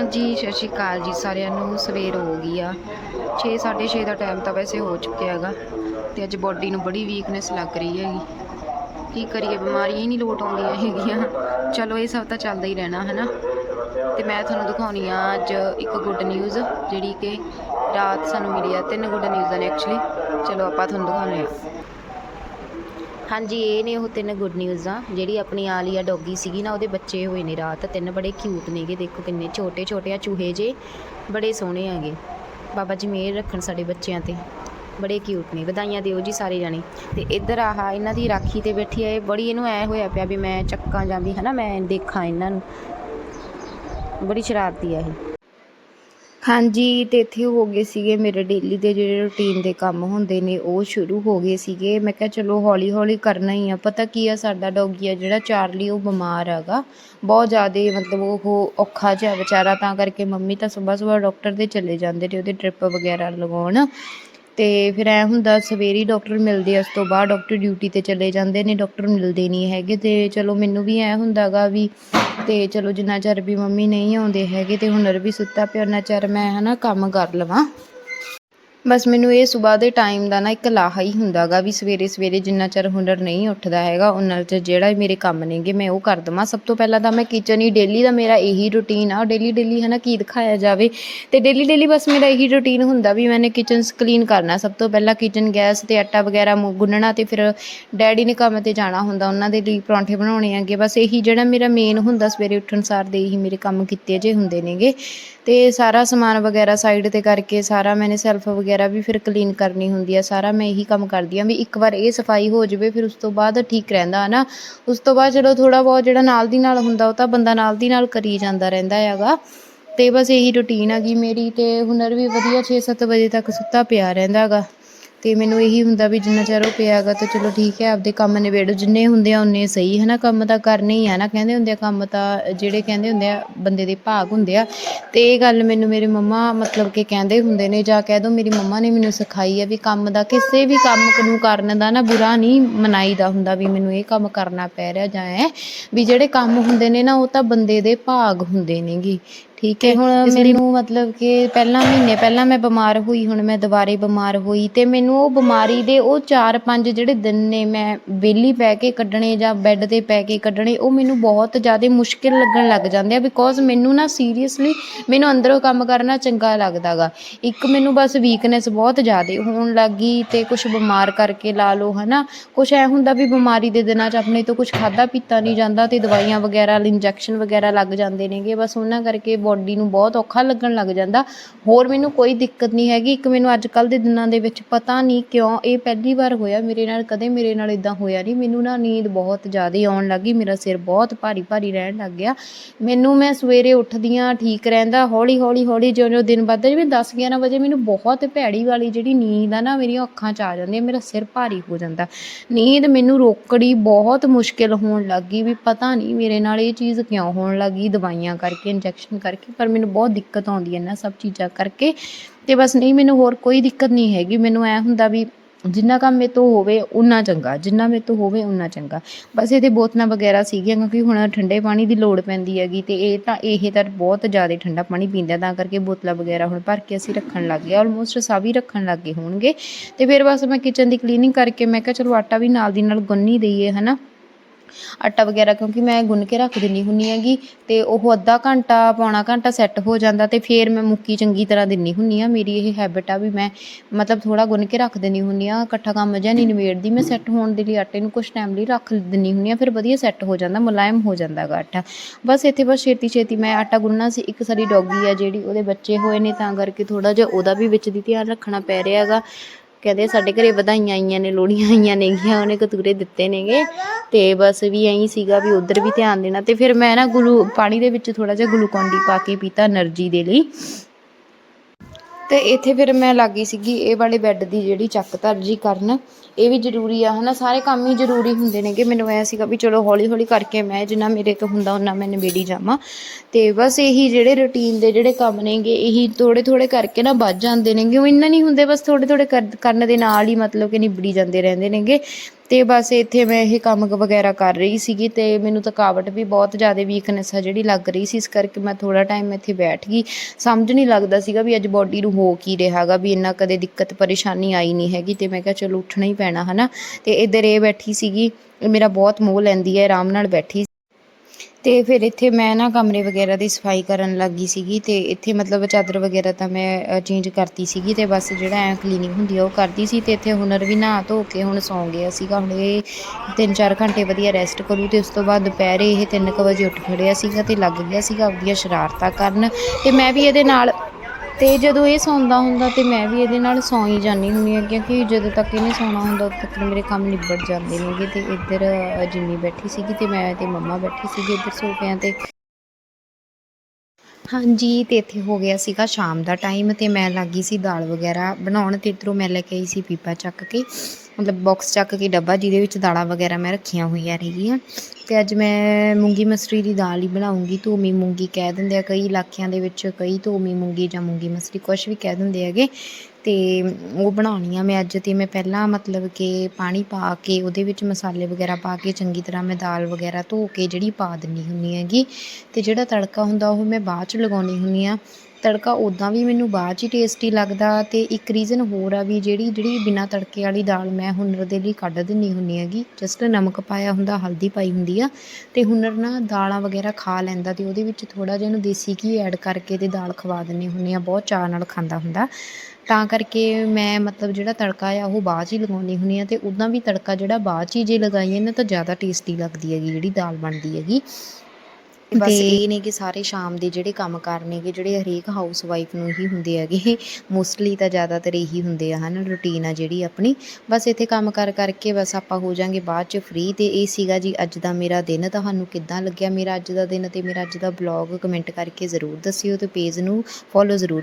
ਹਾਂਜੀ, ਸਤਿ ਸ਼੍ਰੀ ਅਕਾਲ ਜੀ ਸਾਰਿਆਂ ਨੂੰ, ਸਵੇਰ ਹੋ ਗਈ ਆ। 6 6:30 ਦਾ ਟਾਈਮ ਤਾਂ ਵੈਸੇ ਹੋ ਚੁੱਕਿਆ ਹੈਗਾ ਤੇ ਅੱਜ ਬੋਡੀ ਨੂੰ ਬੜੀ ਵੀਕਨੈਸ ਲੱਗ ਰਹੀ ਹੈਗੀ। ਕੀ ਕਰੀਏ, ਬਿਮਾਰੀਆਂ ਹੀ ਨਹੀਂ ਲੋਟ ਆਉਂਦੀਆਂ ਹੈਗੀਆਂ। ਚਲੋ, ਇਹ ਸਭ ਤਾਂ ਚੱਲਦਾ ਹੀ ਰਹਿਣਾ ਹੈ ਨਾ ਤੇ ਮੈਂ ਤੁਹਾਨੂੰ ਦਿਖਾਉਣੀ ਆ ਅੱਜ ਇੱਕ ਗੁੱਡ ਨਿਊਜ਼ ਜਿਹੜੀ ਕਿ ਰਾਤ ਸਾਨੂੰ ਮਿਲੀ ਆ। ਤਿੰਨ ਗੁੱਡ ਨਿਊਜ਼ਾਂ ਨੇ ਐਕਚੁਅਲੀ ਚਲੋ, ਆਪਾਂ ਤੁਹਾਨੂੰ ਦਿਖਾਉਂਦੇ ਆ। ਹਾਂਜੀ, ਇਹ ਨੇ ਉਹ ਤਿੰਨ ਗੁੱਡ ਨਿਊਜ਼ ਆ। ਜਿਹੜੀ ਆਪਣੀ ਆਲੀਆ ਡੌਗੀ ਸੀਗੀ ਨਾ, ਉਹਦੇ ਬੱਚੇ ਹੋਏ ਨੇ ਰਾਤ। ਤਿੰਨ ਬੜੇ ਕਿਊਟ ਨੇਗੇ, ਦੇਖੋ ਕਿੰਨੇ ਛੋਟੇ ਛੋਟੇ ਆ, ਚੂਹੇ ਜੇ। ਬੜੇ ਸੋਹਣੇ ਆਗੇ ਬਾਬਾ ਜੀ ਮਿਹਰ ਰੱਖਣ ਸਾਡੇ ਬੱਚਿਆਂ ਤੇ। ਬੜੇ ਕਿਊਟ ਨੇ। ਵਧਾਈਆਂ ਦਿਓ ਜੀ ਸਾਰੇ ਜਾਣੇ। ਤੇ ਇੱਧਰ ਆਹ, ਇਹਨਾਂ ਦੀ ਰਾਖੀ ਤੇ ਬੈਠੀ ਆ ਇਹ। ਬੜੀ ਇਹਨੂੰ ਐ ਹੋਇਆ ਪਿਆ ਵੀ ਮੈਂ ਚੱਕਾਂ ਜਾਂਦੀ, ਹਨਾ, ਮੈਂ ਦੇਖਾਂ ਇਹਨਾਂ ਨੂੰ। ਬੜੀ ਸ਼ਰਾਰਤੀ ਆ ਇਹ। ਹਾਂਜੀ, ਤੇ ਇੱਥੇ ਹੋ ਗਏ ਸੀਗੇ ਮੇਰੇ ਡੇਲੀ ਦੇ ਜਿਹੜੇ ਰੁਟੀਨ ਦੇ ਕੰਮ ਹੁੰਦੇ ਨੇ, ਉਹ ਸ਼ੁਰੂ ਹੋ ਗਏ ਸੀਗੇ। ਮੈਂ ਕਿਹਾ ਚਲੋ ਹੌਲੀ ਹੌਲੀ ਕਰਨਾ ਹੀ ਆ। ਪਤਾ ਕੀ ਆ, ਸਾਡਾ ਡੌਗੀ ਆ ਜਿਹੜਾ ਚਾਰਲੀ ਉਹ ਬਿਮਾਰ ਹੈਗਾ। ਬਹੁਤ ਜ਼ਿਆਦਾ ਮਤਲਬ ਉਹ ਔਖਾ ਜਿਹਾ ਵਿਚਾਰਾ, ਤਾਂ ਕਰਕੇ ਮੰਮੀ ਤਾਂ ਸਵੇਰ ਸਵੇਰ ਡਾਕਟਰ ਦੇ ਚਲੇ ਜਾਂਦੇ ਨੇ, ਉਹਦੇ ਡ੍ਰਿਪ ਵਗੈਰਾ ਲਗਾਉਣ। ਤੇ ਫਿਰ ਐ ਹੁੰਦਾ ਸਵੇਰੀ ਡਾਕਟਰ ਮਿਲਦੇ ਆ, ਉਸ ਤੋਂ ਬਾਅਦ ਡਾਕਟਰ ਡਿਊਟੀ ਤੇ ਚਲੇ ਜਾਂਦੇ ਨੇ ਡਾਕਟਰ ਮਿਲਦੇ ਨਹੀਂ ਹੈਗੇ ਤੇ ਚਲੋ ਮੈਨੂੰ ਵੀ ਐ ਹੁੰਦਾਗਾ ਵੀ ਤੇ ਚਲੋ ਜਿੰਨਾ ਚਿਰ ਵੀ ਮੰਮੀ ਨਹੀਂ ਆਉਂਦੇ ਹੈਗੇ ਤੇ ਹੁਨਰ ਵੀ ਸੁੱਤਾ ਪਿਆ ਉਹਨਾਂ ਚਿਰ ਮੈਂ ਹਨਾ ਕੰਮ ਕਰ ਲਵਾਂ। ਬਸ ਮੈਨੂੰ ਇਹ ਸਵੇਰ ਦੇ ਟਾਈਮ ਦਾ ਨਾ ਇੱਕ ਲਾਹਾ ਹੀ ਹੁੰਦਾਗਾ ਵੀ ਸਵੇਰੇ ਸਵੇਰੇ ਜਿੰਨਾ ਚਿਰ ਹੁਨਰ ਨਹੀਂ ਉੱਠਦਾ ਹੈਗਾ, ਉਹਨਾਂ 'ਚ ਜਿਹੜਾ ਮੇਰੇ ਕੰਮ ਨੇਗੇ ਮੈਂ ਉਹ ਕਰ ਦਵਾਂ। ਸਭ ਤੋਂ ਪਹਿਲਾਂ ਤਾਂ ਮੈਂ ਕਿਚਨ ਹੀ ਡੇਲੀ ਦਾ ਮੇਰਾ ਇਹੀ ਰੁਟੀਨ ਆ। ਡੇਲੀ ਡੇਲੀ ਹਨਾ ਕੀ ਦਿਖਾਇਆ ਜਾਵੇ। ਤੇ ਡੇਲੀ ਡੇਲੀ ਬਸ ਮੇਰਾ ਇਹੀ ਰੁਟੀਨ ਹੁੰਦਾ ਵੀ ਮੈਨੇ ਕਿਚਨ ਕਲੀਨ ਕਰਨਾ। ਸਭ ਤੋਂ ਪਹਿਲਾਂ ਕਿਚਨ ਗੈਸ ਤੇ ਆਟਾ ਵਗੈਰਾ ਮੁ- ਗੁੰਨਣਾ ਤੇ ਫਿਰ ਡੈਡੀ ਨੇ ਕੰਮ ਤੇ ਜਾਣਾ ਹੁੰਦਾ, ਉਹਨਾਂ ਦੇ ਲਈ ਪਰੌਂਠੇ ਬਣਾਉਣੇ ਹੈਗੇ। ਬਸ ਇਹੀ ਜਿਹੜਾ ਮੇਰਾ ਮੇਨ ਹੁੰਦਾ, ਸਵੇਰੇ ਉੱਠਣ ਸਾਰ ਦੇ ਇਹੀ ਮੇਰੇ ਕੰਮ ਕੀਤੇ ਜੇ ਹੁੰਦੇ ਨੇਗੇ। ਤੇ ਸਾਰਾ ਸਮਾਨ ਵਗੈਰਾ ਸਾਈਡ ਤੇ ਕਰਕੇ, ਸਾਰਾ ਮੈਨੇ ਸੈਲਫ ਵਗੈਰਾ ਵਗੈਰਾ ਵੀ ਫਿਰ ਕਲੀਨ ਕਰਨੀ ਹੁੰਦੀ ਆ, ਸਾਰਾ ਮੈਂ ਇਹੀ ਕੰਮ ਕਰਦੀ ਆ ਵੀ ਇੱਕ ਵਾਰ ਇਹ ਸਫ਼ਾਈ ਹੋ ਜਾਵੇ, ਫਿਰ ਉਸ ਤੋਂ ਬਾਅਦ ਠੀਕ ਰਹਿੰਦਾ, ਹਨਾ? ਉਸ ਤੋਂ ਬਾਅਦ ਚਲੋ ਥੋੜਾ ਬਹੁਤ ਜਿਹੜਾ ਨਾਲ ਦੀ ਨਾਲ ਹੁੰਦਾ, ਉਹ ਤਾਂ ਬੰਦਾ ਨਾਲ ਦੀ ਨਾਲ ਕਰੀ ਜਾਂਦਾ ਰਹਿੰਦਾ ਹੈਗਾ। ਤੇ ਬਸ ਇਹੀ ਰੁਟੀਨ ਹੈਗੀ ਮੇਰੀ ਤੇ ਹੁਨਰ ਵੀ ਵਧੀਆ 6-7 ਵਜੇ ਤੱਕ ਸੁੱਤਾ ਪਿਆ ਰਹਿੰਦਾ ਹੈਗਾ। ਤੇ ਮੈਨੂੰ ਇਹੀ ਹੁੰਦਾ ਵੀ ਜਿੰਨਾ ਚਿਰ ਉਹ ਪਿਆ ਤਾਂ ਚਲੋ ਠੀਕ ਹੈ, ਆਪਦੇ ਕੰਮ ਨਿਬੇੜੋ। ਜਿੰਨੇ ਹੁੰਦੇ ਆ ਉਨੇ ਸਹੀ ਹੈ ਨਾ, ਕੰਮ ਤਾਂ ਕਰਨੇ ਹੀ ਆ ਨਾ। ਕਹਿੰਦੇ ਹੁੰਦੇ ਆ, ਕੰਮ ਤਾਂ ਜਿਹੜੇ ਕਹਿੰਦੇ ਹੁੰਦੇ ਆ, ਬੰਦੇ ਦੇ ਭਾਗ ਹੁੰਦੇ ਆ। ਤੇ ਇਹ ਗੱਲ ਮੈਨੂੰ ਮੇਰੇ ਮੰਮਾ ਮਤਲਬ ਕਿ ਕਹਿੰਦੇ ਹੁੰਦੇ ਨੇ, ਜਾਂ ਕਹਿ ਦੋ ਮੇਰੀ ਮੰਮਾ ਨੇ ਮੈਨੂੰ ਸਿਖਾਈ ਆ ਵੀ ਕੰਮ ਦਾ, ਕਿਸੇ ਵੀ ਕੰਮ ਨੂੰ ਕਰਨ ਦਾ ਨਾ ਬੁਰਾ ਨਹੀਂ ਮਨਾਈਦਾ ਹੁੰਦਾ ਵੀ ਮੈਨੂੰ ਇਹ ਕੰਮ ਕਰਨਾ ਪੈ ਰਿਹਾ ਜਾਂ ਐ। ਵੀ ਜਿਹੜੇ ਕੰਮ ਹੁੰਦੇ ਨੇ ਨਾ, ਉਹ ਤਾਂ ਬੰਦੇ ਦੇ ਭਾਗ ਹੁੰਦੇ ਨੇਗੇ। ਠੀਕ ਹੈ। ਹੁਣ ਮੈਨੂੰ ਮਤਲਬ ਕਿ ਪਹਿਲਾਂ ਮਹੀਨੇ ਪਹਿਲਾਂ ਮੈਂ ਬਿਮਾਰ ਹੋਈ ਹੁਣ ਮੈਂ ਦੁਬਾਰੇ ਬਿਮਾਰ ਹੋਈ ਤੇ ਮੈਨੂੰ ਉਹ ਬਿਮਾਰੀ ਦੇ ਉਹ 4-5 ਜਿਹੜੇ ਦਿਨ ਨੇ ਮੈਂ ਵਿਹਲੀ ਪੈ ਕੇ ਕੱਢਣੇ ਜਾਂ ਬੈੱਡ ਤੇ ਪੈ ਕੇ ਕੱਢਣੇ ਉਹ ਮੈਨੂੰ ਬਹੁਤ ਜ਼ਿਆਦਾ ਮੁਸ਼ਕਿਲ ਲੱਗਣ ਲੱਗ ਜਾਂਦੇ ਆ ਬਿਕੋਜ਼ ਮੈਨੂੰ ਨਾ ਸੀਰੀਅਸਲੀ ਮੈਨੂੰ ਅੰਦਰੋਂ ਕੰਮ ਕਰਨਾ ਚੰਗਾ ਲੱਗਦਾਗਾ। ਇੱਕ ਮੈਨੂੰ ਬਸ ਵੀਕਨੈਸ ਬਹੁਤ ਜ਼ਿਆਦਾ ਹੋਣ ਲੱਗ ਤੇ ਕੁਝ ਬਿਮਾਰ ਕਰਕੇ ਲਾ ਲਓ ਹਨਾ। ਕੁਝ ਐ ਹੁੰਦਾ ਵੀ ਬਿਮਾਰੀ ਦੇ ਦਿਨਾਂ 'ਚ ਆਪਣੇ ਤੋਂ ਕੁਝ ਖਾਦਾ ਪੀਤਾ ਨਹੀਂ ਜਾਂਦਾ ਤੇ ਦਵਾਈਆਂ ਵਗੈਰਾ ਇੰਜੈਕਸ਼ਨ ਵਗੈਰਾ ਲੱਗ ਜਾਂਦੇ ਨੇਗੇ ਬਸ ਉਹਨਾਂ ਕਰਕੇ ਬੋਡੀ ਨੂੰ ਬਹੁਤ ਔਖਾ ਲੱਗਣ ਲੱਗ ਜਾਂਦਾ। ਹੋਰ ਮੈਨੂੰ ਕੋਈ ਦਿੱਕਤ ਨਹੀਂ ਹੈਗੀ। ਇੱਕ ਮੈਨੂੰ ਅੱਜ ਕੱਲ ਦੇ ਦਿਨਾਂ ਦੇ ਵਿੱਚ ਪਤਾ ਨਹੀਂ ਕਿਉਂ ਇਹ ਪਹਿਲੀ ਵਾਰ ਹੋਇਆ। ਮੇਰੇ ਨਾਲ ਕਦੇ ਮੇਰੇ ਨਾਲ ਇਦਾਂ ਹੋਇਆ ਨਹੀਂ। ਮੈਨੂੰ ਨਾ ਨੀਂਦ ਬਹੁਤ ਜ਼ਿਆਦਾ ਆਉਣ ਲੱਗੀ ਮੇਰਾ ਸਿਰ ਬਹੁਤ ਭਾਰੀ ਭਾਰੀ ਰਹਿਣ ਲੱਗ ਗਿਆ। ਮੈਨੂੰ ਮੈਂ ਸਵੇਰੇ ਉੱਠਦੀ ਉੱਠਦੀਆਂ ਠੀਕ ਰਹਿੰਦਾ ਹੌਲੀ ਹੌਲੀ ਹੌਲੀ ਜਿਉਂ ਜਿਉਂ ਦਿਨ ਵੱਧਦਾ ਜਿਵੇਂ 10 11 ਵਜੇ ਮੈਨੂੰ ਬਹੁਤ ਭੈੜੀ ਵਾਲੀ ਜਿਹੜੀ ਨੀਂਦ ਆ ਨਾ ਮੇਰੀਆਂ ਅੱਖਾਂ 'ਚ ਆ ਜਾਂਦੀ ਹੈ। ਮੇਰਾ ਸਿਰ ਭਾਰੀ ਹੋ ਜਾਂਦਾ। ਨੀਂਦ ਮੈਨੂੰ ਰੋਕੜੀ ਬਹੁਤ ਮੁਸ਼ਕਿਲ ਹੋਣ ਲੱਗ ਗਈ ਵੀ ਪਤਾ ਨਹੀਂ ਮੇਰੇ ਨਾਲ ਇਹ ਚੀਜ਼ ਕਿਉਂ ਹੋਣ ਲੱਗੀ ਦਵਾਈਆਂ ਕਰਕੇ, ਇੰਜੈਕਸ਼ਨ ਕਰਕੇ। ਪਰ ਮੈਨੂੰ ਬਹੁਤ ਦਿੱਕਤ ਆਉਂਦੀ ਹੈ ਨਾ ਸਭ ਚੀਜ਼ਾਂ ਕਰਕੇ। ਤੇ ਬਸ ਨਹੀਂ, ਮੈਨੂੰ ਹੋਰ ਕੋਈ ਦਿੱਕਤ ਨਹੀਂ ਹੈਗੀ। ਮੈਨੂੰ ਐ ਹੁੰਦਾ ਵੀ ਜਿੰਨਾ ਕੰਮ ਮੇਰੇ ਤੋਂ ਹੋਵੇ ਉਨਾ ਚੰਗਾ। ਜਿੰਨਾ ਮੇਰੇ ਤੋਂ ਹੋਵੇ ਉਨਾ ਚੰਗਾ। ਬਸ ਇਹਦੇ ਬੋਤਲਾਂ ਵਗੈਰਾ ਸੀਗੀਆਂ, ਕਿਉਂਕਿ ਹੁਣ ਠੰਡੇ ਪਾਣੀ ਦੀ ਲੋੜ ਪੈਂਦੀ ਹੈਗੀ ਤੇ ਇਹ ਤਾਂ ਇਹ ਤਾਂ ਬਹੁਤ ਜ਼ਿਆਦਾ ਠੰਡਾ ਪਾਣੀ ਪੀਂਦਾ ਤਾਂ ਕਰਕੇ ਬੋਤਲਾਂ ਵਗੈਰਾ ਹੁਣ ਭਰ ਕੇ ਅਸੀਂ ਰੱਖਣ ਲੱਗ ਗਏ। ਆਲਮੋਸਟ ਸਭ ਹੀ ਰੱਖਣ ਲੱਗ ਗਏ ਹੋਣਗੇ। ਤੇ ਫਿਰ ਬਸ ਮੈਂ ਕਿਚਨ ਦੀ ਕਲੀਨਿੰਗ ਕਰਕੇ, ਮੈਂ ਕਿਹਾ ਚਲੋ ਆਟਾ ਵੀ ਨਾਲ ਦੀ ਨਾਲ ਗੁੰਨੀ ਹੀ ਦਈਏ, ਹਨਾ? ਆਟਾ ਵਗੈਰਾ, ਕਿਉਂਕਿ ਮੈਂ ਗੁੰਨ ਕੇ ਰੱਖ ਦਿੰਨੀ ਹੁੰਨੀ ਹੈਗੀ ਤੇ ਉਹ ਅੱਧਾ ਘੰਟਾ, ਪੌਣਾ ਘੰਟਾ ਸੈੱਟ ਹੋ ਜਾਂਦਾ ਤੇ ਫਿਰ ਮੈਂ ਮੁੱਕੀ ਚੰਗੀ ਤਰ੍ਹਾਂ ਦਿੰਨੀ ਹੁੰਨੀ ਆ ਮੇਰੀ ਇਹ ਹੈਬਿਟ ਆ ਵੀ ਮੈਂ ਮਤਲਬ ਥੋੜਾ ਗੁੰਨ ਕੇ ਰੱਖ ਦਿੰਨੀ ਹੁੰਨੀ ਆ ਇਕੱਠਾ ਕੰਮ ਜਿਹਾ ਨਹੀਂ ਨਿਬੇੜਦੀ ਮੈਂ ਸੈੱਟ ਹੋਣ ਦੇ ਲਈ ਆਟੇ ਨੂੰ ਕੁਝ ਟਾਈਮ ਲਈ ਰੱਖ ਦਿੰਨੀ ਹੁੰਨੀ ਆ ਫਿਰ ਵਧੀਆ ਸੈੱਟ ਹੋ ਜਾਂਦਾ, ਮੁਲਾਇਮ ਹੋ ਜਾਂਦਾ ਗਾ ਆਟਾ। ਬਸ ਇੱਥੇ ਬਸ ਛੇਤੀ ਛੇਤੀ ਮੈਂ ਆਟਾ ਗੁੰਨਣਾ ਸੀ, ਇੱਕ ਸਾਡੀ ਡੌਗੀ ਆ ਜਿਹੜੀ ਉਹਦੇ ਬੱਚੇ ਹੋਏ ਨੇ, ਤਾਂ ਕਰਕੇ ਥੋੜਾ ਜਿਹਾ ਉਹਦਾ ਵੀ ਵਿੱਚ ਦੀ ਧਿਆਨ ਰੱਖਣਾ ਪੈ ਰਿਹਾ ਹੈਗਾ। ਕਹਿੰਦੇ ਸਾਡੇ ਘਰੇ ਵਧਾਈਆਂ ਆਈਆਂ ਨੇ, ਲੋੜੀਆਂ ਆਈਆਂ ਨੇਗੀਆਂ, ਉਹਨੇ ਕਤੂਰੇ ਦਿੱਤੇ ਨੇਗੇ। ਤੇ ਬਸ ਵੀ ਐਂ ਸੀਗਾ ਵੀ ਉਧਰ ਵੀ ਧਿਆਨ ਦੇਣਾ। ਤੇ ਫਿਰ ਮੈਂ ਨਾ ਗਲੂ, ਪਾਣੀ ਦੇ ਵਿੱਚ ਥੋੜਾ ਜਿਹਾ ਗਲੂਕੋਨ ਡੀ ਪਾ ਕੇ ਪੀਤਾ એનર્ਜੀ ਦੇ ਲਈ। ਤੇ ਇੱਥੇ ਫਿਰ ਮੈਂ ਲੱਗੀ ਸੀਗੀ ਇਹ ਵਾਲੇ ਬੈੱਡ ਦੀ ਜਿਹੜੀ ਚੱਕ ਤਰਜੀ ਕਰਨ। ਇਹ ਵੀ ਜ਼ਰੂਰੀ ਆ, ਹਨਾ? ਸਾਰੇ ਕੰਮ ਹੀ ਜ਼ਰੂਰੀ ਹੁੰਦੇ ਨੇਗੇ। ਮੈਨੂੰ ਐ ਸੀਗਾ ਵੀ ਚਲੋ ਹੌਲੀ ਹੌਲੀ ਕਰਕੇ ਮੈਂ ਜਿੰਨਾ ਮੇਰੇ ਤੋਂ ਹੁੰਦਾ ਉਹਨਾਂ ਮੈਂ ਨਿਬੇੜੀ ਜਾਵਾਂ। ਤੇ ਬਸ ਇਹੀ ਜਿਹੜੇ ਰੁਟੀਨ ਦੇ ਜਿਹੜੇ ਕੰਮ ਨੇਗੇ, ਇਹੀ ਥੋੜੇ ਥੋੜੇ ਕਰਕੇ ਨਾ ਵੱਜ ਜਾਂਦੇ ਨੇਗੇ। ਉਹ ਇੰਨਾ ਨਹੀਂ ਹੁੰਦੇ, ਬਸ ਥੋੜੇ ਥੋੜੇ ਕਰਨ ਦੇ ਨਾਲ ਹੀ ਮਤਲਬ ਕਿ ਨਿਬੜੀ ਜਾਂਦੇ ਰਹਿੰਦੇ ਨੇਗੇ। ਤੇ ਬਸ ਇੱਥੇ ਮੈਂ ਇਹ ਕੰਮ ਵਗੈਰਾ ਕਰ ਰਹੀ ਸੀਗੀ ਤੇ ਮੈਨੂੰ ਥਕਾਵਟ ਵੀ ਬਹੁਤ ਜ਼ਿਆਦਾ ਵੀਕਨੈਸ ਆ ਜਿਹੜੀ ਲੱਗ ਰਹੀ ਸੀ, ਇਸ ਕਰਕੇ ਮੈਂ ਥੋੜਾ ਟਾਈਮ ਇੱਥੇ ਬੈਠ ਗਈ। ਸਮਝ ਨਹੀਂ ਲੱਗਦਾ ਸੀਗਾ ਵੀ ਅੱਜ ਬੋਡੀ ਨੂੰ ਹੋ ਕੀ ਰਿਹਾਗਾ ਵੀ ਇੰਨਾ ਕਦੇ ਦਿੱਕਤ ਪਰੇਸ਼ਾਨੀ ਆਈ ਨਹੀਂ ਹੈਗੀ ਤੇ ਮੈਂ ਕਿਹਾ ਚਲੋ ਉੱਠਣਾ ਹੀ ਪੈਣਾ ਹਨਾ। ਤੇ ਇੱਧਰ ਇਹ ਬੈਠੀ ਸੀਗੀ, ਮੇਰਾ ਬਹੁਤ ਮੋਹ ਲੈਂਦੀ ਹੈ, ਆਰਾਮ ਨਾਲ ਬੈਠੀ ਤੇ ਫਿਰ ਇੱਥੇ ਮੈਂ ਨਾ ਕਮਰੇ ਵਗੈਰਾ ਦੀ ਸਫ਼ਾਈ ਕਰਨ ਲੱਗੀ ਸੀਗੀ ਤੇ ਇੱਥੇ ਮਤਲਬ ਚਾਦਰ ਵਗੈਰਾ ਤਾਂ ਮੈਂ ਚੇਂਜ ਕਰਤੀ ਸੀਗੀ ਤੇ ਬਸ ਜਿਹੜਾ ਐ ਕਲੀਨਿੰਗ ਹੁੰਦੀ ਆ ਉਹ ਕਰਦੀ ਸੀ ਤੇ ਇੱਥੇ ਹੁਨਰ ਵੀ ਨਹਾ ਧੋ ਕੇ ਹੁਣ ਸੌਂ ਗਿਆ ਸੀਗਾ, ਹੁਣ ਇਹ 3-4 ਘੰਟੇ ਵਧੀਆ ਰੈਸਟ ਕਰੂ ਤੇ ਉਸ ਤੋਂ ਬਾਅਦ ਦੁਪਹਿਰੇ ਇਹ 3:00 ਵਜੇ ਉੱਠ ਖੜਿਆ ਸੀਗਾ ਤੇ ਲੱਗ ਗਿਆ ਸੀਗਾ ਆਪਣੀਆਂ ਸ਼ਰਾਰਤਾਂ ਕਰਨ ਤੇ ਮੈਂ ਵੀ ਇਹਦੇ ਨਾਲ ਤੇ ਜਦੋਂ ਇਹ ਸੌਂਦਾ ਹੁੰਦਾ ਤੇ ਮੈਂ ਵੀ ਇਹਦੇ ਨਾਲ ਸੌਂ ਹੀ ਜਾਂਦੀ ਹੁੰਦੀ ਹਾਂ, ਕਿਉਂਕਿ ਜਦੋਂ ਤੱਕ ਇਹਨੇ ਸੌਣਾ ਹੁੰਦਾ, ਉਦੋਂ ਤੱਕ ਮੇਰੇ ਕੰਮ ਨਿਬੜ ਜਾਂਦੇ ਨੇਗੇ ਤੇ ਇੱਧਰ ਜਿੰਨੀ ਬੈਠੀ ਸੀਗੀ ਤੇ ਮੈਂ ਤੇ ਮੰਮਾ ਬੈਠੀ ਸੀਗੀ ਇੱਧਰ ਸੋਫਿਆਂ ਤੇ। ਹਾਂਜੀ, ਤੇ ਇੱਥੇ ਹੋ ਗਿਆ ਸੀਗਾ ਸ਼ਾਮ ਦਾ ਟਾਈਮ ਤੇ ਮੈਂ ਲੱਗੀ ਸੀ ਦਾਲ ਵਗੈਰਾ ਬਣਾਉਣ ਤੇ ਇੱਧਰੋਂ ਮੈਂ ਲੈ ਕੇ ਆਈ ਸੀ ਪੀਪਾ ਚੱਕ ਕੇ। ਮਤਲਬ ਬਾਕਸ ਚੱਕ ਕੇ ਡੱਬਾ, ਜਿਹਦੇ ਵਿੱਚ ਦਾਲਾਂ ਵਗੈਰਾ ਮੈਂ ਰੱਖੀਆਂ ਹੋਈਆਂ ਨੇਗੀਆਂ ਤੇ ਅੱਜ ਮੈਂ ਮੂੰਗੀ ਮਸਰੀ ਦੀ ਦਾਲ ਹੀ ਬਣਾਉਂਗੀ। ਧੂਮੀ ਮੂੰਗੀ ਕਹਿ ਦਿੰਦੇ ਆ, ਕਈ ਇਲਾਕਿਆਂ ਦੇ ਵਿੱਚ ਕਈ ਧੂਮੀ ਮੂੰਗੀ ਜਾਂ ਮੂੰਗੀ ਮਸਰੀ ਕੁਛ ਵੀ ਕਹਿ ਦਿੰਦੇ ਹੈਗੇ। ਤੇ ਉਹ ਬਣਾਉਣੀ ਆ ਮੈਂ ਅੱਜ ਤੇ ਮੈਂ ਪਹਿਲਾਂ ਮਤਲਬ ਕਿ ਪਾਣੀ ਪਾ ਕੇ, ਉਹਦੇ ਵਿੱਚ ਮਸਾਲੇ ਵਗੈਰਾ ਪਾ ਕੇ, ਚੰਗੀ ਤਰ੍ਹਾਂ ਮੈਂ ਦਾਲ ਵਗੈਰਾ ਧੋ ਕੇ ਜਿਹੜੀ ਪਾ ਦਿੰਨੀ ਹੁੰਨੀ ਹੈਗੀ। ਤੇ ਜਿਹੜਾ ਤੜਕਾ ਹੁੰਦਾ, ਉਹ ਮੈਂ ਬਾਅਦ ਚ ਲਗਾਉਣੀ ਹੁੰਨੀ ਆ ਤੜਕਾ ਉਦਾਂ ਵੀ ਮੈਨੂੰ ਬਾਅਦ 'ਚ ਹੀ ਟੇਸਟੀ ਲੱਗਦਾ ਤੇ ਇੱਕ ਰੀਜ਼ਨ ਹੋਰ ਆ ਵੀ ਜਿਹੜੀ ਜਿਹੜੀ ਬਿਨਾਂ ਤੜਕੇ ਵਾਲੀ ਦਾਲ ਮੈਂ ਹੁਨਰ ਦੇ ਲਈ ਕੱਢ ਦਿੰਨੀ ਹੁੰਨੀ ਹੈਗੀ ਜਸਟ ਨਮਕ ਪਾਇਆ ਹੁੰਦਾ, ਹਲਦੀ ਪਾਈ ਹੁੰਦੀ ਆ, ਤੇ ਹੁਨਰ ਨਾ ਦਾਲਾਂ ਵਗੈਰਾ ਖਾ ਲੈਂਦਾ ਤੇ ਉਹਦੇ ਵਿੱਚ ਥੋੜਾ ਜਿਹਾ ਇਹਨੂੰ ਦੇਸੀ ਘੀ ਐਡ ਕਰਕੇ ਤੇ ਦਾਲ ਖਵਾ ਦਿੰਨੀ ਹੁੰਨੀ ਆ, ਬਹੁਤ ਚਾਅ ਨਾਲ ਖਾਂਦਾ ਹੁੰਦਾ। ਤਾਂ ਕਰਕੇ ਮੈਂ ਮਤਲਬ ਜਿਹੜਾ ਤੜਕਾ ਆ ਉਹ ਬਾਅਦ 'ਚ ਹੀ ਲਗਾਉਂਦੀ ਹੁੰਦੀ ਆ ਤੇ ਉਦਾਂ ਵੀ ਤੜਕਾ ਜਿਹੜਾ ਬਾਅਦ 'ਚ ਹੀ ਜੇ ਲਗਾਈਏ ਨਾ ਤਾਂ ਜ਼ਿਆਦਾ ਟੇਸਟੀ ਲੱਗਦੀ ਹੈਗੀ, ਜਿਹੜੀ ਦਾਲ ਬਣਦੀ ਹੈਗੀ। ਬਸ ਇਹ ਨੇ ਕਿ ਸਾਰੇ ਸ਼ਾਮ ਦੇ ਜਿਹੜੇ ਕੰਮ ਕਰਨੇ ਗੇ ਜਿਹੜੇ ਹਰੇਕ ਹਾਊਸ ਵਾਈਫ ਨੂੰ ਹੀ ਹੁੰਦੇ ਹੈਗੇ ਮੋਸਟਲੀ ਤਾਂ ਜ਼ਿਆਦਾਤਰ ਇਹੀ ਹੁੰਦੇ ਆ ਹਨ ਰੁਟੀਨ ਆ ਜਿਹੜੀ ਆਪਣੀ। ਬਸ ਇੱਥੇ ਕੰਮ ਕਰ ਕਰਕੇ ਬਸ ਆਪਾਂ ਹੋ ਜਾਾਂਗੇ ਬਾਅਦ ਚ ਫ੍ਰੀ ਤੇ ਇਹ ਸੀਗਾ ਜੀ ਅੱਜ ਦਾ ਮੇਰਾ ਦਿਨ। ਤੁਹਾਨੂੰ ਕਿੱਦਾਂ ਲੱਗਿਆ ਮੇਰਾ ਅੱਜ ਦਾ ਦਿਨ ਤੇ ਮੇਰਾ ਅੱਜ ਦਾ ਬਲੌਗ ਕਮੈਂਟ ਕਰਕੇ ਜ਼ਰੂਰ ਦੱਸਿਓ ਤੇ ਪੇਜ ਨੂੰ ਫੋਲੋ ਜ਼ਰੂਰ